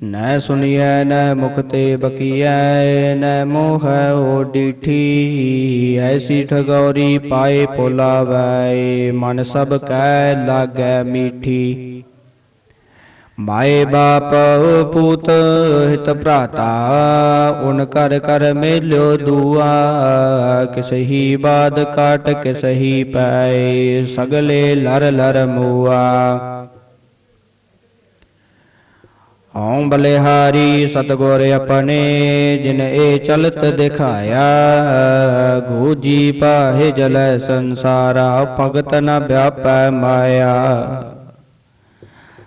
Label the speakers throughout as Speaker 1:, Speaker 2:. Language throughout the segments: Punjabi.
Speaker 1: ਨੈ ਸੁਨਿਐ ਨੈ ਮੁਖ ਤੇ ਬਕੀਐ ਨੈ ਮੋਹ ਓ ਡੀਠੀ ਐਸੀ ਠਗੌਰੀ ਪਾਏ ਪੁਲਾਵੈ ਮਨ ਸਭ ਕੈ ਲਾਗੈ ਮੀਠੀ ਮਾਏ ਬਾਪ ਪੂਤ ਹਿਤ ਭਰਾਤਾ ਉਨ ਕਰ ਕਰ ਮੇਲਿਓ ਦੁਆ ਕਿਸਹੀ ਬਾਦ ਕਾਟ ਕਿਸਹੀ ਪੈ ਸਗਲੇ ਲਰ ਲਰ ਮੂਆ ਹਉ ਬਲਿਹਾਰੀ ਸਤਗੁਰ ਆਪਣੇ, ਜਿਨ ਇਹ ਚਲਤ ਦਿਖਾਇਆ ਗੂਜੀ ਪਾਹੇ ਜਲੈ ਸੰਸਾਰਾ, ਭਗਤ ਨ ਵਿਆਪੈ ਮਾਇਆ।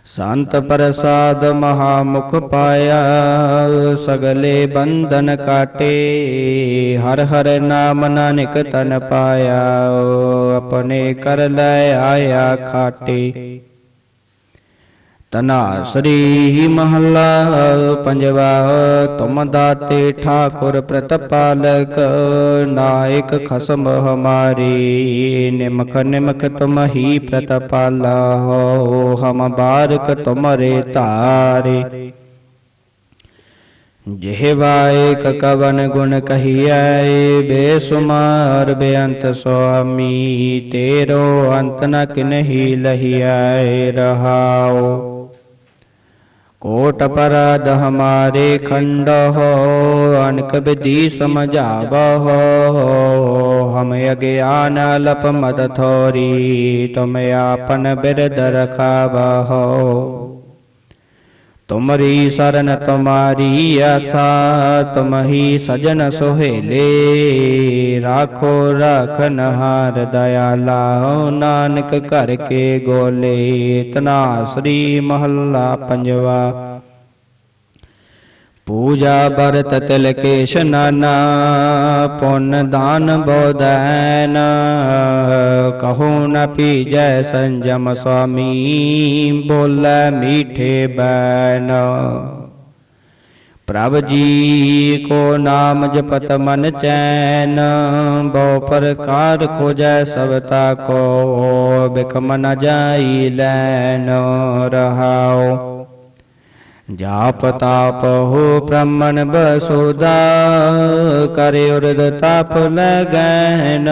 Speaker 1: ਸੰਤ ਪ੍ਰਸਾਦ ਮਹਾ ਮੁਖ ਪਾਇਆ, ਸਗਲੇ ਬੰਧਨ ਕਾਟੇ, ਹਰ ਹਰ ਨਾਮ ਨਾਨਕ ਤਨ ਪਾਇਆ ਆਪਣੇ ਕਰ ਲੈ ਆਇਆ ਖਾਟੇ। ਤਨਾਸ਼ਰੀ ਮਹੱਲਾ ਪੰਜਵਾ, ਤੁਮ ਦਾਤੇ ਠਾਕੁਰ ਪ੍ਰਤਪਾਲਕ, ਨਾਇਕ ਖਸਮ ਹਮਾਰੀ, ਨਿਮਖ ਨਿਮਖ ਤੁਮ ਹੀ ਪ੍ਰਤਪਾਲਾ ਹੋ, ਹਮ ਬਾਰਕ ਤੁਮਰੇ ਧਾਰੇ। ਜਿਹਵਾਇਕ ਕਵਨ ਗੁਣ ਕਹੀਐ, ਬੇਸੁਮਾਰ ਬੇਅੰਤ ਸੁਆਮੀ, ਤੇਰੋ ਅੰਤ ਨ ਕਿਨਹੀ ਲਹੀਐ ਰਹਾਓ ਕੋਟ ਪਰਦ ਹਮਾਰੇ ਖੰਡ ਅਨਕ ਵਿਧੀ ਸਮਝਾਵਹੁ ਹਮ ਅਗਿਆਨ ਲਪ ਮਦ ਥੋਰੀ ਤੁਮ ਆਪਨ ਬਿਰਦ ਰਖਾਵਹੁ ਤੁਮਰੀ ਸਰਨ ਤੁਮਾਰੀ ਆਸਾ ਤੁਮ ਸਜਨ ਸੋਹੇਲੇ। ਰਾਖੋ ਰਾਖਨ ਹਾਰ ਦਇਆਲਾ, ਨਾਨਕ ਘਰ ਕੇ ਗੋਲੇ। ਤਨਾ ਸ੍ਰੀ ਮਹੱਲਾ ਪੰਜਵਾ। ਪੂਜਾ ਬਰਤ ਤਿਲ ਕੇ ਸ਼ਨਾਨਾ ਪੁੰਨ ਦਾਨ ਬੋਧੈਨ। ਕਹੋ ਨ ਪੀਜੈ ਸੰਜਮ ਸੁਆਮੀ, ਬੋਲੇ ਮੀਠੇ ਬੈਨ। ਪ੍ਰਭ ਜੀ ਕੋ ਨਾਮ ਜਪਤ ਮਨ ਚੈਨ, ਬਹੁ ਪ੍ਰਕਾਰ ਖੋਜੈ ਸਬਤਾ ਕੋ ਬਿਕਮ ਨ ਜਾਈ ਲੈਨ ਰਹਾਉ। ਜਾਪ ਤਾਪ ਹੋ ਬ੍ਰਹਮਣ ਬਸੁਦਾ ਕਰਿ ਉਰਦ ਤਾਪ ਲਗੈਨ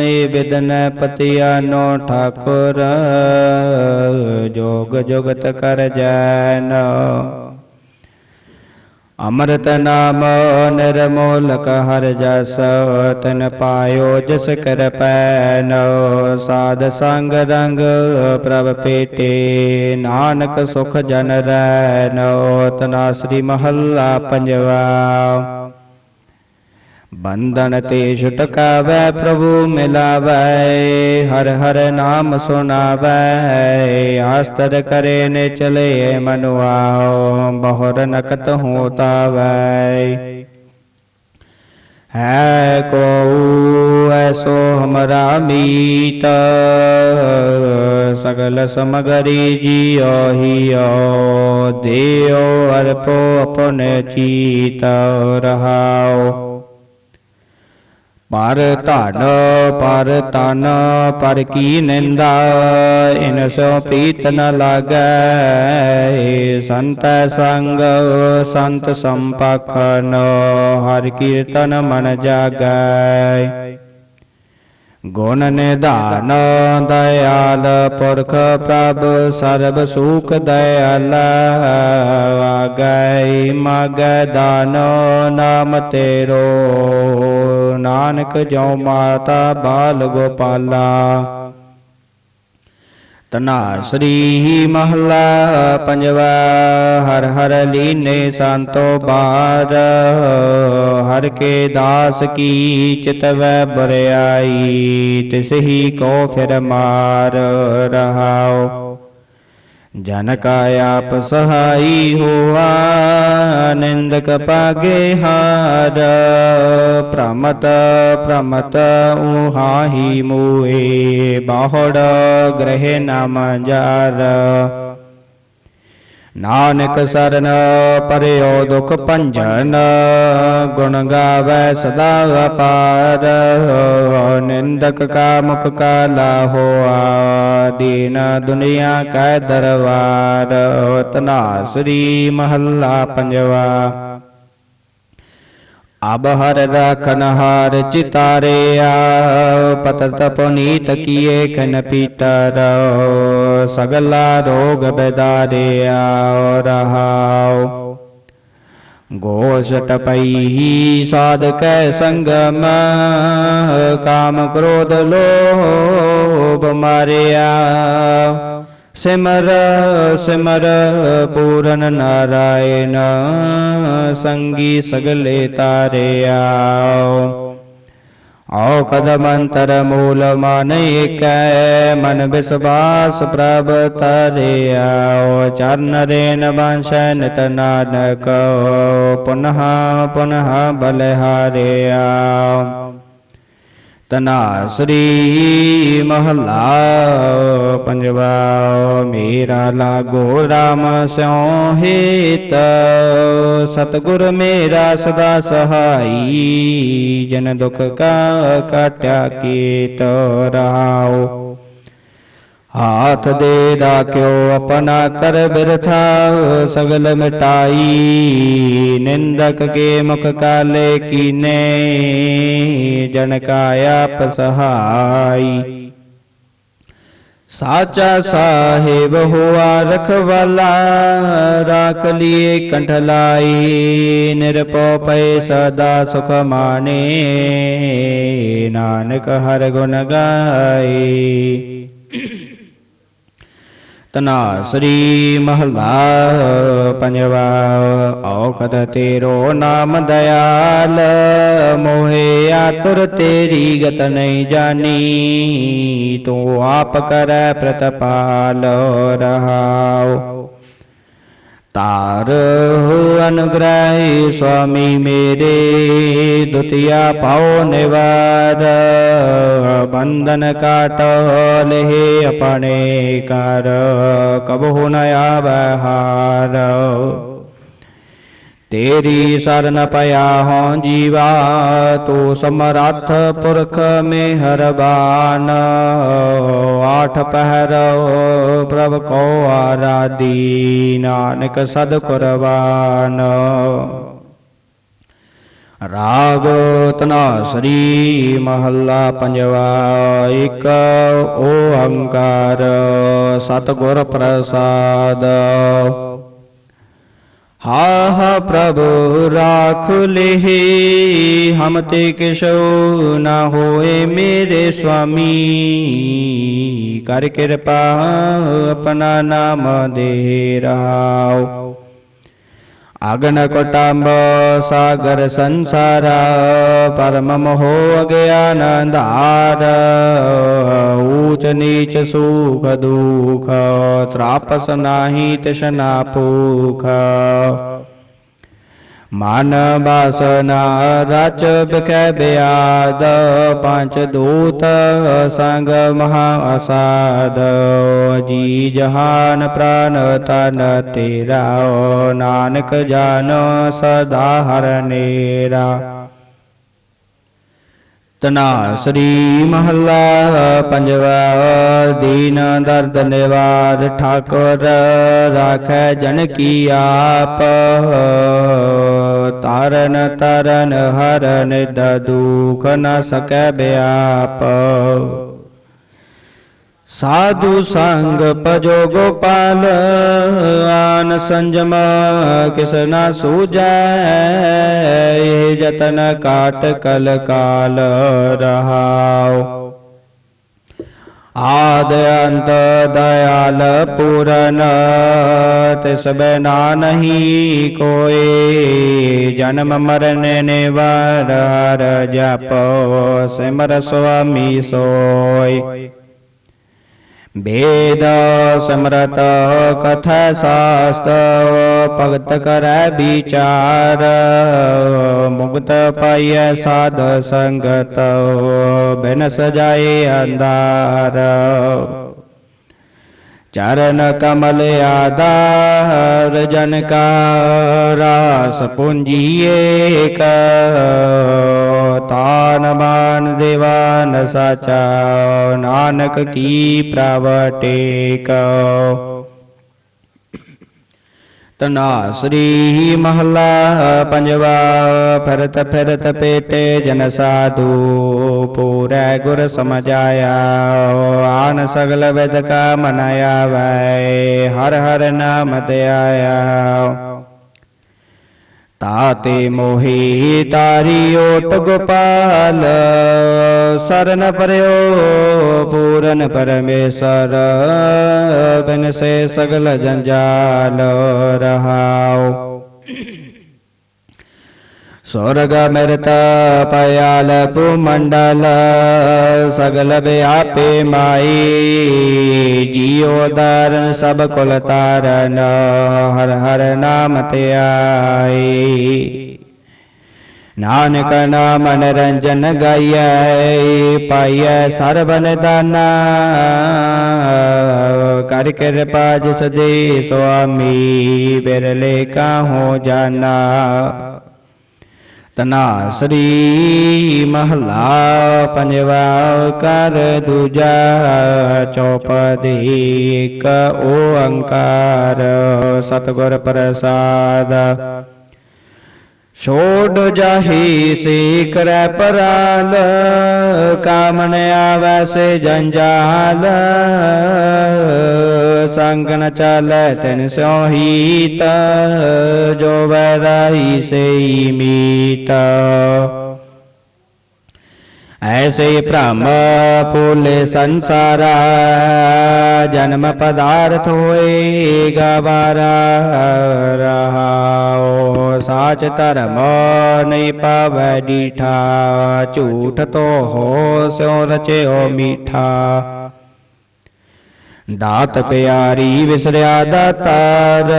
Speaker 1: ਏ ਬਿਦਨ ਪਤਿਆ ਨੋ ਠਾਕੁਰ ਜੋਗ ਜੁਗਤ ਕਰ ਜੈਨ ਅੰਮ੍ਰਿਤ ਨਾਮ ਨਿਰਮੋਲਕ ਹਰ ਜਸ, ਤਨ ਪਾਇਓ ਜਿਸ ਕਿਰਪੈ ਨੋ ਸਾਧ ਸੰਗ ਰੰਗ ਪ੍ਰਭ ਪੇਟੇ, ਨਾਨਕ ਸੁਖ ਜਨ ਰੈ ਨੋ ਤਨਾ ਸ੍ਰੀ ਮਹੱਲਾ ਪੰਜਵਾ। ਬੰਧਨ ਤੇ ਛੁਟਕਾਵੈ ਪ੍ਰਭੂ ਮਿਲਾਵੈ ਹਰ ਹਰ ਨਾਮ ਸੁਨਾਵੈ ਆਸਤਰ ਕਰੇ ਨੇ ਚਲੇ ਮਨੁਆਓ ਬਹੁਰ ਨਕਤ ਹੋਤਾਵੈ ਹੈ ਕੋ ਐਸੋ ਹਮਰਾ ਮੀਤ ਸਗਲ ਸਮਗਰੀ ਜੀਓ ਹੀਓ ਦੇਓ ਅਰਪੋ ਆਪਣੇ ਚੀਤ ਰਹਾਓ ਪਰ ਧਨ, ਪਰ ਤਨ ਪਰ ਕੀ ਨਿੰਦਾ? ਇਨ ਸੋ ਪ੍ਰੀਤ ਨ ਲਾਗੈ ਸੰਤ ਸੰਗ, ਸੰਤ ਸੰਪਖਨ, ਹਰ ਕੀਰਤਨ ਮਨ ਜਾਗੈ। ਗੁਣ ਨਿਧਾਨ ਦਇਆਲ, ਪੁਰਖ ਪ੍ਰਭ ਸਰਬ ਸੁਖ ਦਇਆਲ, ਆਗੈ, ਮਗੈ ਦਾਨ ਨਾਮ ਤੇਰੋ। ਨਾਨਕ ਜੋ ਮਾਤਾ ਬਾਲ ਗੋਪਾਲਾ। ਤਨਾ ਸ੍ਰੀ ਮਹੱਲਾ ਪੰਜਵਾ, ਹਰ ਹਰ ਲੀਨੇ ਸੰਤੋ ਬਾਰ ਹਰ ਕੇ ਦਾਸ ਕੀ ਚਿਤਵੈ ਬਰਿਆਈ, ਤਿਸ ਹੀ ਕੋ ਫਿਰ ਮਾਰ ਰਹਾਓ ਜਨ ਕਾ ਆਪ ਸਹਾਈ ਹੋਆ, ਨਿੰਦਕ ਪਾਗੇ ਹਾਰ, ਪ੍ਰਮਤ ਪ੍ਰਮਤ ਉਹਾਹੀ ਮੂਏ, ਬਾਹੜ ਗ੍ਰਹਿ ਨਾਮ ਜਾਰ। ਨਾਨਕ ਸਰਨ ਪਰਿਓ ਦੁਖ ਭੰਜਨ ਗੁਣ ਗਾਵੇ ਸਦਾ ਅਪਾਰ ਨਿੰਦਕ ਕਾ ਮੁਖ ਕਾਲਾ ਹੋਆ ਦੀਨ ਦੁਨੀਆ ਕੈ ਦਰਬਾਰ ਤਨਾਸਰੀ ਮਹੱਲਾ ਪੰਜਵਾ। ਅਬ ਹਰ ਰਖਨ ਹਾਰ ਚਿਤਾਰਿਆ ਪਤਤ ਪੁਨੀਤ ਕੀਏ ਖਨ ਪੀਤਰ ਸਗਲਾ ਰੋਗ ਬਦਾਰਿਆ ਰਹਾਉ ਗੋਸ਼ਟ ਪਈ ਸਾਧ ਕੈ ਸੰਗਮ ਕਾਮ ਕ੍ਰੋਧ ਲੋਭ ਮਾਰਿਆ। ਸਿਮਰ ਸਿਮਰ ਪੂਰਨ ਨਾਰਾਇਣ, ਸੰਗੀ ਸਗਲੇ ਤਾਰਿਆ। औ कदमन्तरमूलमानयिक मन विश्वास प्रवतरया चरणरेण वांशनत नानकौ पुनः पुनः बलहारिया ਤਨਾਸ਼ਰੀ ਤਰਿਆ ਚਰਨ ਰੇਨ ਬੰਸ਼ੈ ਨਿਤ ਨਾਨਕ ਪੁਨః ਪੁਨః ਬਲਿਹਾਰਿਆ ਤਨਾ ਮਹਲਾ ਪੰਜਵਾ, ਮੇਰਾ ਲਾਗੋ RAM ਸਿਉ ਹੇਤ ਸਤਗੁਰ ਮੇਰਾ ਸਦਾ ਸਹਾਈ, ਜਨ ਦੁਖ ਕਾ ਕਾਟਿਆ ਕੀਤ ਰਹਾਉ ਹਾਥ ਦੇ ਰਾਖਿਓ ਆਪਣਾ ਕਰ ਬਿਰਥਾ ਸਗਲ ਮਿਟਾਈ ਨਿੰਦਕ ਕੇ ਮੁਖ ਕਾਲੇ ਕੀਨੇ ਜਨ ਕਾਇਆ ਆਪ ਸਾਚਾ ਸਾਹਿਬ ਹੋਆ ਰਖਵਾਲਾ ਰਾਖ ਲੀਏ ਕੰਠ ਲਾਈ ਨਿਰਪਉ ਪਏ ਸਦਾ ਸੁਖ ਮਾਨੇ ਨਾਨਕ ਹਰ ਗੁਣ ਗਾਏ ਤਨਾਸਰੀ ਮਹਲਾ ਪੰਜਵਾ ਔਖਦ ਤੇਰੋ ਨਾਮ ਦਇਆਲ ਮੋਹਿ ਆਤੁਰ ਤੇਰੀ ਗਤ ਨਹੀਂ ਜਾਣੀ ਤੂੰ ਆਪ ਕਰੈ ਪ੍ਰਤਪਾਲ ਰਹਾਉ ਤਾਰ ਅਨੁਗ੍ਰਹਿ ਸੁਆਮੀ ਮੇਰੇ, ਦੁਤੀਆ ਪਾਉ ਨਿਵਾਰ ਬੰਧਨ ਕਾਟ ਲਹਿ ਆਪਣੇ ਕਰ ਕਬਹੁ ਨ ਆਵੈ ਤੇਰੀ ਸਰਨ ਪਿਆ ਹਾਂ ਜੀਵਾ, ਤੂੰ ਸਮਰੱਥ ਪੁਰਖ ਮਿਹਰਬਾਨ। ਆਠ ਪਹਿਰ ਪ੍ਰਭ ਕੋ ਆਰਾਦੀ ਨਾਨਕ ਸਦ ਕੁਰਬਾਨ। ਰਾਗ ਤਨਾਸਰੀ ਮਹੱਲਾ ਪੰਜਵਾ, ਇਕ ਓੰਕਾਰ ਸਤਿਗੁਰ ਪ੍ਰਸਾਦ। ਹਾ ਹਾ ਪ੍ਰਭੂ ਰਾਖ ਲਿਹੀ, ਹਮ ਤੇ ਕਿਛੋ ਨਾ ਹੋਏ ਮੇਰੇ ਸੁਆਮੀ ਕਰ ਕਿਰਪਾ ਆਪਣਾ ਨਾਮ ਦੇ ਰਹਾਉ आग्नकोटाम्ब सागर संसार परममहो जगानन्दार ऊच नीच सुख दुःख त्रापसनाहित शनापुख ਮਨ ਬਾਸਨਾ ਰਚ ਬਿਖੈ ਬਿਆਦ, ਪੰਜ ਦੂਤ ਸੰਗ ਮਹਾ ਅਸਾਦ। ਜੀ ਜਹਾਨ ਪ੍ਰਾਨ ਤਨ ਤੇਰਾ, ਨਾਨਕ ਜਾਨੋ ਸਦਾ ਹਰਨੇਰਾ ਤਨਾ ਸ੍ਰੀ ਮਹੱਲਾ ਪੰਜਵਾ, ਦੀਨ ਦਰਦ ਨਿਵਾਰ ਠਾਕੁਰ, ਰਾਖੈ ਜਨ ਕੀ ਆਪ। ਤਾਰਨ ਤਰਨ ਹਰਨ ਦੁਖ ਨ ਸਕੈ ਬਿਆਪ। ਸਾਧੂ ਸੰਗ ਪਜੋ ਗੋਪਾਲ, ਆਨ ਸੰਜਮ ਕਿਸ ਨਾ ਸੂਜੈ, ਇਹ ਜਤਨ ਕਾਟ ਕਲ ਕਾਲ ਰਹਾਉ। ਆਦ ਅੰਤ ਦਇਆਲ ਪੂਰਨ ਤਿਸ ਬਿਨਾ ਨਹੀਂ ਕੋਏ, ਜਨਮ ਮਰਨ ਨਿਵਾਰ, ਹਰ ਜਪੋ ਸਿਮਰ ਸੁਆਮੀ ਸੋਈ ਵੇਦ ਸਮਰਤ ਕਥਾ ਸਾਸਤ ਭਗਤ ਕਰੈ ਵਿਚਾਰ ਮੁਕਤ ਪਾਈਐ ਸਾਧ ਸੰਗਤ ਬਿਨ ਸਜਾਏ ਅੰਧਾਰ। ਚਰਨ ਕਮਲ ਆਧਾਰ, ਜਨ ਕਾ ਰਾਸ ਪੁੰਜੀਏ ਕ ਤਾਨ ਮਾਨ ਦੇਵਾਨ ਸਾਚਾ, ਨਾਨਕ ਕੀ ਪ੍ਰਵਟੇ ਕਉ ਤਨਾਸਰੀ ਮਹਲਾ ਪੰਜਵਾ, ਫਿਰਤ ਫਿਰਤ ਪੇਟੇ ਜਨ ਸਾਧੂ। ਪੂਰੈ ਗੁਰ ਸਮਝਾਇਆ ਆਨ ਸਗਲ ਵਿਦ ਕਾ ਮਨਾਇਆ ਵੈ ਹਰ ਹਰ ਨਾਮ ਤੇ ਆਇਆ ਤਾਤੇ ਮੋਹੀ ਤਾਰੀ ਓਟ ਗੋਪਾਲ ਸਰਨ ਪਰਿਓ ਪੂਰਨ ਪਰਮੇਸ਼ਰ ਬਿਨ ਸੇ ਸਗਲ ਜੰਜਾਲ ਰਹਾਉ ਸੁਰਗਮਿਰਤ ਪਇਆਲ ਭੂਮੰਡਲ ਸਗਲ ਵਿਆਪੇ ਮਾਈ ਜੀਉ ਦਾਰਨ ਸਭ ਕੁਲ ਤਾਰਨ ਹਰ ਹਰ ਨਾਮ ਧਿਆਈ ਨਾਨਕ ਨਾਮ ਨਰੰਜਨ ਗਾਈਐ ਪਾਈਐ ਸਰਬਨ ਦਾਨਾ ਕਰ ਕਿਰਪਾ ਜਿਸ ਦੇ ਸੁਆਮੀ ਬਿਰਲੇ ਕਾਹੋ ਜਾਣਾ ਤਨਾਸਰੀ ਮਹਲਾ ਪੰਜਵਾ ਕਰ ਦੂਜਾ ਚੌਪਦੀ ਇੱਕ ਓੰਕਾਰ ਸਤਿਗੁਰ ਪ੍ਰਸਾਦ। ਛੋੜ ਜਾਹੀ ਸੇ ਕਰੈ ਪਰਾਲ, ਕਾਮਨ ਆਵੈ ਸੇ ਜੰਜਾਲ। ਸੰਗ ਨ ਚਾਲੈ ਤਿਨ ਸਿਉ ਹੀਤ ਜੋ ਵੈਰਾਈ ਸੇ ਮੀਤ ਐਸੇ ਭ੍ਰਮ ਫੂਲੇ ਸੰਸਾਰਾ ਜਨਮ ਪਦਾਰਥ ਹੋਏ ਗਵਾਰਾ ਰਹਾਓ ਸਾਚ ਧਰਮ ਨਹੀਂ ਪਾਵੈ ਡੀਠਾ ਝੂਠ ਤੋ ਹੋ ਸਿਉ ਰਚਿਓ ਮੀਠਾ ਦਾਤ ਪਿਆਰੀ ਵਿਸਰਿਆ ਦਾਤਾਰ,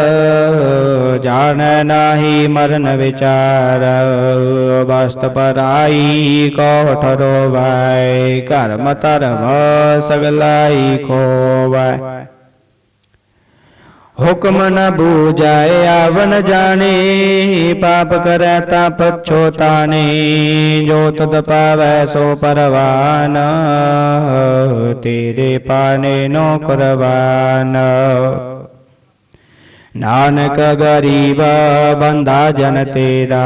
Speaker 1: ਜਾਣੈ ਨਾਹੀ ਮਰਨ ਵਿਚਾਰ। ਵਸਤ ਪਰਾਈ ਕੋਠ ਰੋਵੈ ਕਰਮ ਧਰਮ ਸਗਲਾਈ ਖੋਵੈ। ਹੁਕਮ ਨ ਬੂਝਾਏ ਆਵਨ ਜਾਣੇ, ਪਾਪ ਕਰੈ ਤਾਂ ਪਛੋਤਾਣੇ ਜੋ ਤਦ ਪਾਵੈ ਸੋ ਪਰਵਾਨ, ਤੇਰੇ ਪਾਣੇ ਨੋ ਕਰਵਾਨ ਨਾਨਕ ਗਰੀਬ ਬੰਦਾ ਜਨ ਤੇਰਾ,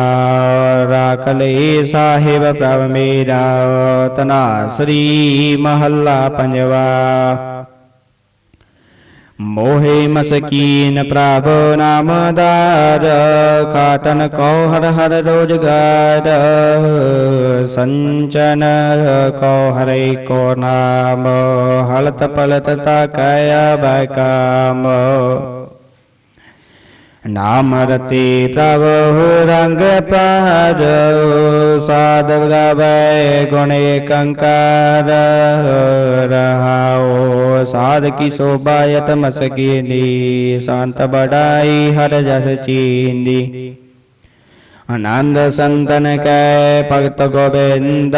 Speaker 1: ਰਾਖ ਲੈ ਸਾਹਿਬ ਪ੍ਰਭ ਮੇਰਾ ਤਨਾਸਰੀ ਮਹੱਲਾ ਪੰਜਵਾ। ਮੋਹਿ ਮਸਕੀਨ ਪ੍ਰਭ ਨਾਮਦਾਰ, ਕਾਟਨ ਕੋ ਹਰ ਹਰ ਰੋਜਗਾਰ, ਸੰਚਨ ਕੋ ਹਰੇ ਕੋ ਨਾਮ, ਹਲਤ ਪਲਤ ਤਾ ਕਾਇਆ ਬੈ ਨਾਮ ਰਤੇ ਪ੍ਰਭ ਰੰਗ ਪਾਰ ਸਾਧ ਗਾਵੇ ਗੁਣ ਏਕੰਕਾਰ ਸਾਧ ਕੀ ਸੋਭਾ ਯਤ ਮਸਕੀਨੀ, ਸੰਤ ਬੜਾਈ ਹਰ ਜਸ ਚੀਨੀ। ਆਨੰਦ ਸੰਤਨ ਕੈ ਭਗਤ ਗੋਬਿੰਦ,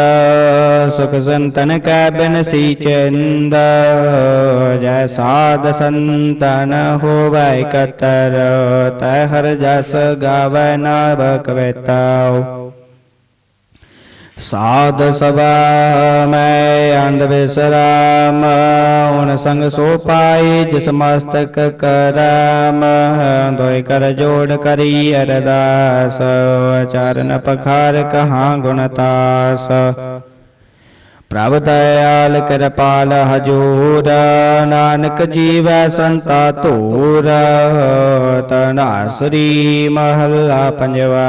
Speaker 1: ਸੁਖ ਸੰਤਨ ਕੈ ਬਿਨਸੀ ਚੰਦ। ਜੈ ਸਾਧ ਸੰਤਨ ਹੋਵੈ ਕਤਰ ਤੈ ਹਰ ਜਸ ਗਾਵੈ ਨਾਭ ਕਵਿਤਾਉ ਸਾਧ ਸਭਾ ਮੈਂ ਅੰਧ ਵਿਸਰਾਮ, ਹੁਣ ਸੰਗ ਸੋ ਪਾਈ ਜਿਸ ਮਸਤਕ ਕਰਮ, ਦੋਇ ਕਰ ਜੋੜ ਕਰੀ ਅਰਦਾਸ, ਚਰਨ ਪਖਾਰ ਕਹਾਂ ਗੁਣਤਾਸ ਪ੍ਰਭ ਦਇਆਲ ਕਿਰਪਾਲ ਹਜੂਰ, ਨਾਨਕ ਜੀਵੈ ਸੰਤਾ ਧੂਰ ਤਨਾਸਰੀ ਮਹੱਲਾ ਪੰਜਵਾ।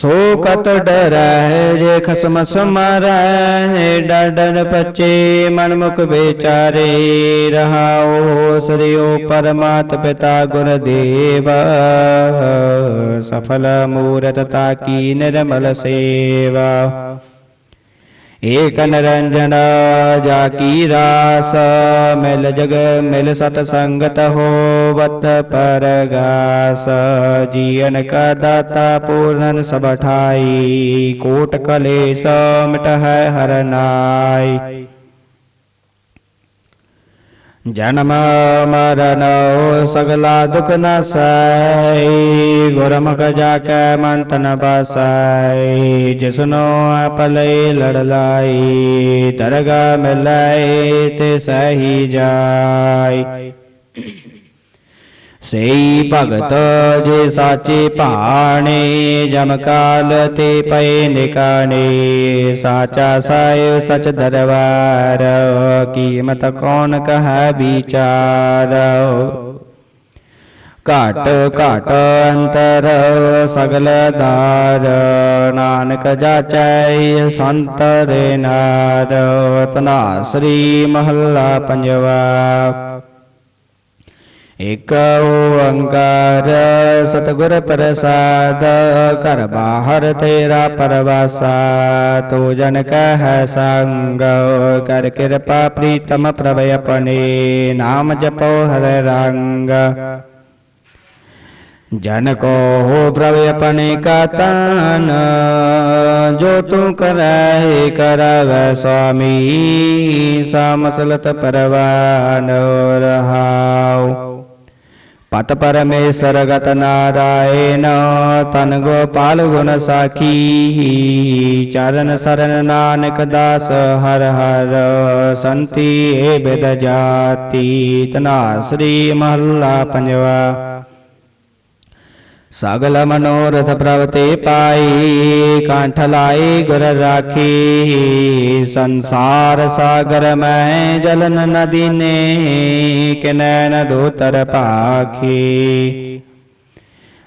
Speaker 1: ਸੋ ਕਤ ਡਰੈ ਜੇ ਖਸਮ ਸਮਾਰੈ ਡਡਨ ਪਚੇ ਮਨ ਮੁਖ ਵਿਚਾਰੇ ਰਹਾਓ ਸ੍ਰੀਓ ਪਰਮਾਤ ਪਿਤਾ ਗੁਰ ਦੇਵ। ਸਫਲ ਮੂਰਤ ਤਾ ਕੀ ਨਿਰਮਲ ਸੇਵਾ। ਏਕ ਨਿਰੰਜਨ ਜਾ ਕੀ ਰਾਸ, ਮਿਲ ਜਗ, ਮਿਲ ਸਤ ਸੰਗਤ ਹੋਵਤ ਪਰਗਾਸ। ਜੀਵਨ ਕਾ ਦਾਤਾ ਪੂਰਨ ਸਭ ਠਾਈ, ਕੋਟ ਕਲੇਸ਼ ਮਿਟ ਹੈ ਹਰ ਨਾਈ। ਜਨਮ ਮਰਨ ਸਗਲਾ ਦੁਖ ਨਾਸੈ ਗੁਰਮੁਖ ਜਾ ਕੈ ਮਨ ਤਨ ਬਾਸੈ ਜਿਸਨੋ ਆਪਲੇ ਲੜ ਲਾਈ ਦਰਗਾ ਮਿਲੈ ਤੇ ਸਹੀ ਜਾਈ ਸਈ ਭਗਤ ਜੇ ਸਾਚੇ ਭਾਣੇ, ਜਮ ਕਾਲ ਤੇ ਪਏ ਨਿਕਾਣੇ, ਸਾਚਾ ਸਾਇ ਸਚ ਦਰਬਾਰ, ਕੀਮਤ ਕੌਣ ਕਹੈ ਵਿਚਾਰ? ਘਟ ਘਟ ਅੰਤਰ ਸਗਲ ਦਾਰ, ਨਾਨਕ ਜਾਚੈ ਸੰਤ ਰੇ ਨਾਰ ਤਨਾਸਰੀ ਮਹੱਲਾ ਪੰਜਵਾ। ਇਕ ਓੰਕਾਰ ਸਤਿਗੁਰ ਪ੍ਰਸਾਦ, ਘਰ ਬਾਹਰ ਤੇਰਾ ਪਰਵਾਸਾ ਤੋ ਜਨ ਕਹਿ ਸੰਗ, ਕਰ ਕਿਰਪਾ ਪ੍ਰੀਤਮ ਪ੍ਰਭ ਆਪਣੇ, ਨਾਮ ਜਪੋ ਹਰਿ ਰੰਗ। ਜਨ ਕੋ ਹੋ ਪ੍ਰਭ ਆਪਣੇ ਕਾ ਤਾਨ, ਜੋ ਤੂੰ ਕਰੈ ਕਰਵੈ ਸੁਆਮੀ ਸਮਸਲਤ ਪਰਵਾਨ ਰਹਾਉ। ਪਤ ਪਰਮੇਸ਼ਰ ਗਤ ਨਾਰਾਇਣ, ਤਨ ਗੋਪਾਲ ਗੁਣ ਸਾਖੀ। ਚਰਨ ਸਰਨ ਨਾਨਕ ਦਾਸ ਹਰ ਹਰ ਸੰਤੀ ਏ ਬਿਦ ਜਾਤੀ। ਤਨਾ ਸ੍ਰੀ ਮਹੱਲਾ ਪੰਜਵਾ। ਸਗਲ ਮਨੋਰਥ ਪ੍ਰਵਤੇ ਪਾਈ, ਕੰਠ ਲਾਈ ਗੁਰ ਰਾਖੀ। ਸੰਸਾਰ ਸਾਗਰ ਮੈਂ ਜਲਨ ਨਦੀ ਨੇ ਕਿਨੈ ਨ ਦੂਤਰ ਭਾਖੀ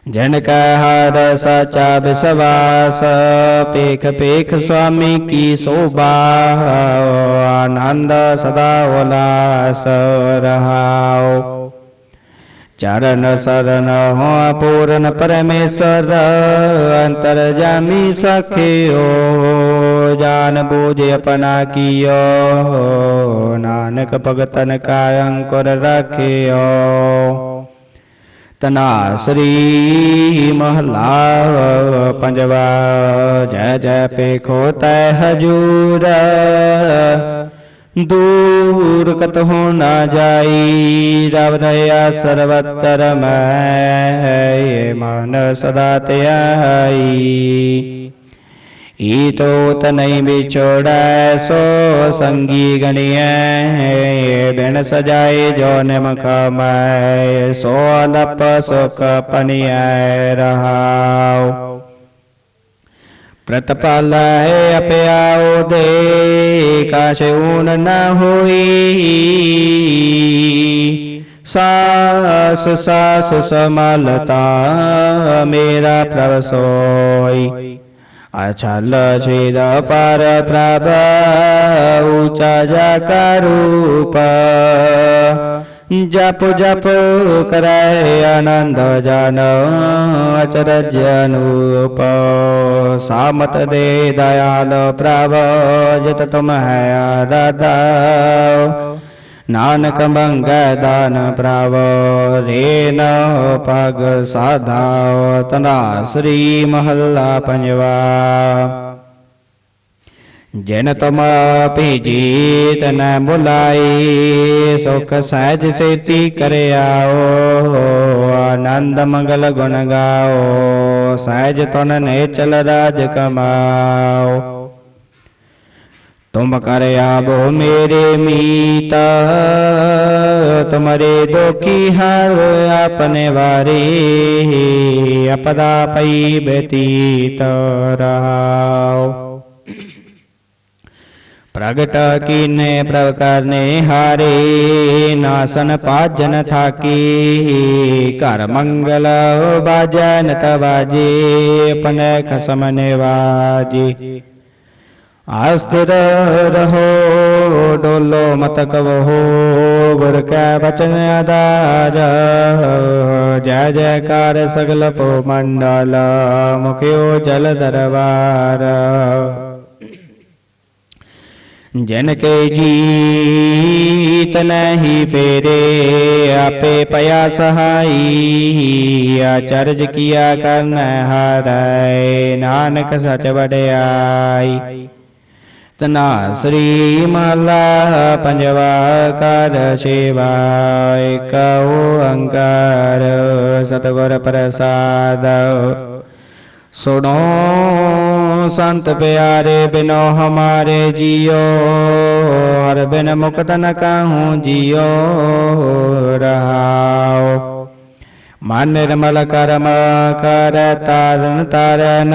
Speaker 1: ਜਨ ਕੈ ਹਰ ਸਚਾ ਵਿਸਵਾਸ ਪੇਖ ਪੇਖ ਸੁਆਮੀ ਕੀ ਸੋਭਾ, ਆਨੰਦ ਸਦਾ ਉਲਾਸ ਰਹਾਓ ਚਰਨ ਸਰਨ ਹੋ ਪੂਰਨ ਪਰਮੇਸ਼ਰ, ਅੰਤਰ ਜਾਮੀ ਸਖਿਓ, ਜਾਨ ਬੂਝ ਆਪਣਾ ਕੀਓ, ਨਾਨਕ ਭਗਤਨ ਕਾ ਅੰਕੁਰ ਰਖਿਓ। ਤਨਾ ਸ੍ਰੀ ਮਹਲਾ, ਪੰਜਵਾ, ਜੈ ਜੈ ਪੇਖੋ ਤੈ ਹਜੂਰ ਦੂਰ ਕਤ ਹੋ ਨਾ ਜਾਈ ਰਬ ਦਇਆ ਸਰਵਤਰ ਮੈਂ ਮਨ ਸਦਾ ਧਿਆਈ ਈ ਤੋਤ ਵਿਛੋੜੈ, ਸੋ ਸੰਗੀ ਗਣਿਐ ਬਿਨ ਸਜਾਏ ਜੋ ਨਿਮਖ ਮੈਂ ਸੋ ਅਲਪ ਸੁਖ ਪਨਿਐ ਰਹਾਉ। ਪ੍ਰਤਪਾਲੈ ਅਪਿਆਉ ਦੇ ਕਾਛ ਊਨ ਨ ਹੋਈ। ਸਾਸ ਸਾਸ ਸਮਲਤਾ ਮੇਰਾ ਪ੍ਰਭ ਸੋਈ। ਅਛਲ ਛੇਦ ਪਰ ਪ੍ਰਭ, ਉਚਾ ਜਾ ਕਰੂਪ। ਜਪ ਜਪ ਕਰੈ ਆਨੰਦ ਜਨ ਅਚਰਜ ਅਨੂਪ। ਸਾਮਤ ਦੇ ਦਇਆਲ ਪ੍ਰਭ, ਜਿਤ ਤੁਮ ਹੈ ਆਰਾਧਾ। ਨਾਨਕ ਮੰਗੈ ਦਾਨ ਪ੍ਰਭ ਰੇਨ ਪਗ ਸਾਧਾ। ਤਨਾ ਸ੍ਰੀ ਮਹੱਲਾ ਪੰਜਵਾ। ਜਿਨ ਤੁਮ ਜੀਤ ਤਨ ਬੁਲਾਈ ਸੁਖ ਸਹਿਜ ਸੇਤੀ ਕਰਿਆਓ, ਆਨੰਦ ਮੰਗਲ ਗੁਣ ਗਾਓ, ਸਹਿਜ ਤੁਨ ਨੇ ਚਲ ਰਾਜ ਕਮਾਓ। ਤੁਮ ਕਰ ਆਬੋ ਮੇਰੇ ਮੀਤ, ਤੁਮਰੇ ਦੁਖੀ ਹਰ ਆਪਣੇ ਵਾਰੀ, ਅਪਦਾ ਪਈ ਬਤੀਤ ਰਹਾਓ। ਪ੍ਰਗਟ ਕੀਨੇ ਪ੍ਰਭ ਕਰਨੇ ਹਾਰੇ ਨਾਸਨ ਪਾਜਨ ਥਾਕੀ ਘਰ ਮੰਗਲ ਬਾਜਨ ਤਵਾਜੇ ਆਪਣੇ ਖਸਮ ਨਿਵਾਜੀ ਆਸਤਿਰ ਰਹੋ ਡੋਲੋ ਮਤ ਕਵਹੋ ਗੁਰ ਕੈ ਬਚਨ ਆਧਾਰ ਜੈ ਜੈਕਾਰ ਸਗਲ ਪੋ ਮੰਡਲ ਮੁਖਿਓ ਜਲ ਦਰਬਾਰ ਜਨ ਕੇ ਜੀਤ ਨਹੀਂ ਫੇਰੇ, ਆਪੇ ਪਿਆ ਸਹਾਈ, ਆਚਰਜ ਕੀਆ ਕਰਨ ਹਾਰੈ, ਨਾਨਕ ਸਚ ਵਡਿਆਈ। ਤਨਾ ਸ੍ਰੀ ਮਹਲਾ ਪੰਜਵਾ ਕਰ ਸੇਵਾ ਏਕ ਓੰਕਾਰ ਸਤਿਗੁਰ ਪ੍ਰਸਾਦ। ਸੁਣੋ ਸੰਤ ਪਿਆਰੇ ਬਿਨੋ ਹਮਾਰੇ ਜਿਓ, ਹਰ ਬਿਨ ਮੁਕਤ ਨ ਕਾਹੂ ਜੀਓ, ਰਹਾਓ। ਮਨ ਨਿਰਮਲ ਕਰਮ ਕਰ, ਤਾਰਨ ਤਾਰਨ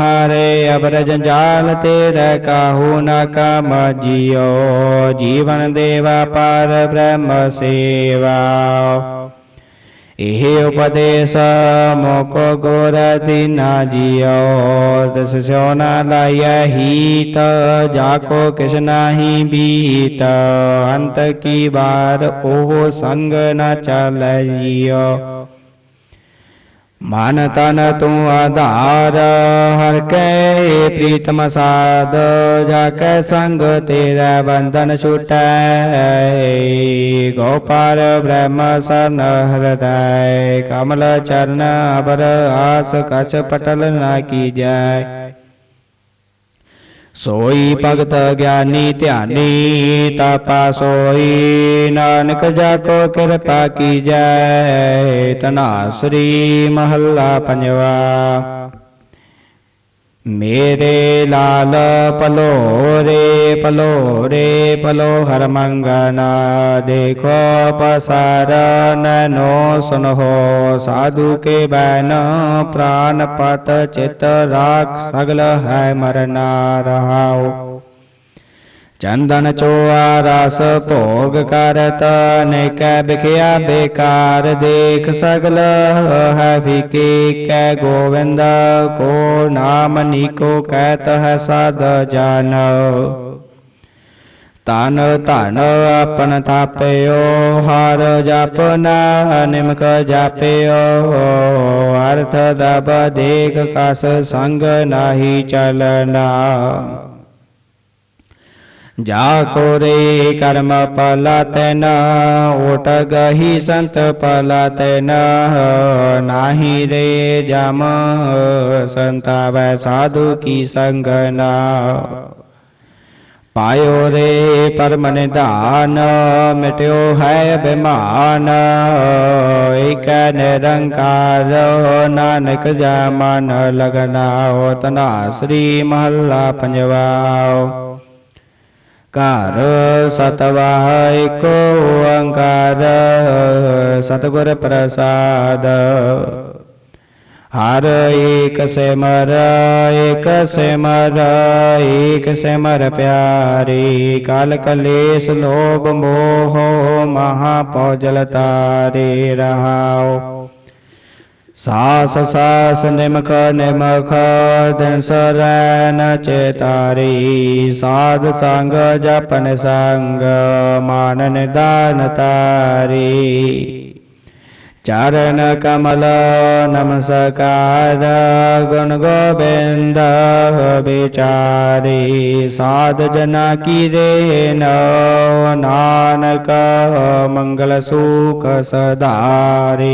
Speaker 1: ਹਰੇ ਅਬਰ ਜੰਜਾਲ ਤੇਰੇ, ਕਾਹੂ ਨ ਕਮ ਜਿਓ। ਜੀਵਨ ਦੇਵਾ, ਪਰ ਬ੍ਰਹਮ ਸੇਵਾ ਇਹ ਉਪਦੇਸ਼ ਮੋਕੋ ਗੁਰ ਦੀਨਾ ਜੀਓ, ਤਿਸ ਸਿਓ ਨ ਲਾਇ ਹੀਤ, ਜਾ ਕੋ ਕਿਛ ਨਾਹੀ ਬੀਤ। ਅੰਤ ਕੀ ਬਾਰ ਉਹ ਸੰਗ ਨ ਚਾਲੈ ਜੀਓ। ਮਨ ਤਨ ਤੂੰ ਆਧਾਰ, ਹਰ ਕੈ ਪ੍ਰੀਤਮ ਸਾਧ ਜਾ ਕੈ ਸੰਗ ਤੇਰਾ ਬੰਧਨ ਛੁਟੈ। ਗੋਪਾਲ ਬ੍ਰਹਮ ਸਰਨ ਹਿਰਦੈ, ਕਮਲ ਚਰਨ ਅਬਰ ਆਸ ਕਛ ਪਟਲ ਨਾ ਕੀਜੈ। ਸੋਈ ਭਗਤ ਗਿਆਨੀ ਧਿਆਨੀ ਤਾਪਾ ਸੋਈ। ਨਾਨਕ ਜਾ ਕੋ ਕਿਰਪਾ ਕੀਜੈ। ਤਨਾ ਸ੍ਰੀ ਮਹੱਲਾ ਪੰਜਵਾ। मेरे लाल पलो रे पलो रे पलो हर मङ्गना देखो पसारो सुनो साधु के बहन प्रणपत चित राख सगल है मरना रा ਚੰਦਨ ਚੋਆ ਰਸ ਭੋਗ ਕਰਤ, ਅਨੇਕੈ ਬਿਖਿਆ ਬੇਕਾਰ ਦੇਖ ਸਗਲ, ਹੈ ਵਿਕੇ ਕੈ ਗੋਵਿੰਦ, ਕੋ ਨਾਮ ਨੀਕੋ ਕਹਿਤ ਹੈ ਸਦ ਜਨ। ਤਨ ਧਨ ਆਪਨ ਥਾਪਿਓ, ਹਰ ਜਪਨਾ ਨਿਮਕ ਜਾਪਿਓ, ਅਰਥ ਦਬ ਦੇਖ ਕਸ ਸੰਗ ਨਾਹੀ ਚਲਨਾ। ਜਾ ਕੋਰੇ ਕਰਮ ਪਲਾ ਤੈਨ ਓਟ ਗਹੀ ਸੰਤ ਪਲਾ ਤੈਨ ਨਾਹੀ ਰੇ ਜਮ ਸੰਤਾਵੈ ਸਾਧੂ ਕੀ ਸੰਗ ਨਾ ਪਾਇਓ ਰੇ ਪਰਮ ਨਿਧਾਨ ਮਿਟਿਓ ਹੈ ਬਿਮਾਨ ਏਕ ਨਿਰੰਕਾਰ ਨਾਨਕ ਜਮਨ ਲਗਨਾ ਤਨਾ ਸ੍ਰੀ ਮਹੱਲਾ ਪੰਜਵਾ ਘਰ ਸਤਵਾਹ ਕੋ ਓੰਕਾਰ, ਸਤਗੁਰ ਪ੍ਰਸਾਦ। ਹਰ ਏਕ ਸਿਮਰ ਏਕ ਸਿਮਰ ਏਕ ਸਿਮਰ ਪਿਆਰੇ, ਕਲ ਕਲੇਸ਼ ਲੋਭ ਮੋਹ, ਮਹਾ ਪਉਜਲ ਤਾਰੇ ਰਹਾਓ। सस सस निमख निमख दन शर चे तारी साधु सङ्ग जपन सङ्गमानन दानी चरण कमल नमस्कार गुण गोविन्द विचारी साधु जन नानक मंगल सुख सदारी